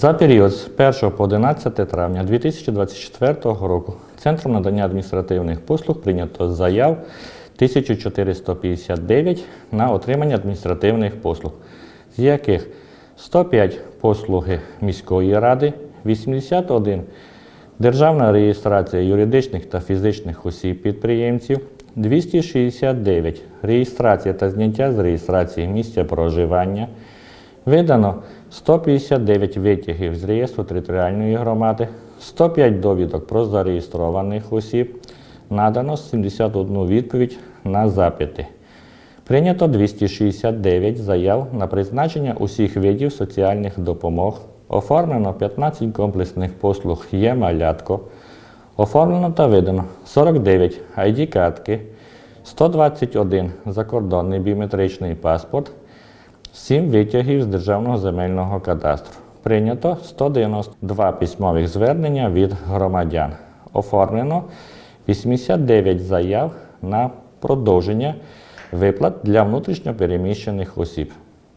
За період з 1 по 11 травня 2024 року Центром надання адміністративних послуг прийнято заяв 1459 на отримання адміністративних послуг, з яких 105 послуги міської ради, 81 державна реєстрація юридичних та фізичних осіб підприємців, 269 реєстрація та зняття з реєстрації місця проживання, Видано 159 витягів з реєстру територіальної громади, 105 довідок про зареєстрованих осіб, надано 71 відповідь на запити. Прийнято 269 заяв на призначення усіх видів соціальних допомог. Оформлено 15 комплексних послуг є малятко. Оформлено та видано 49 ID-картки, 121 закордонний біометричний паспорт, 7 витягів з Державного земельного кадастру. Прийнято 192 письмових звернення від громадян. Оформлено 89 заяв на продовження виплат для внутрішньо переміщених осіб.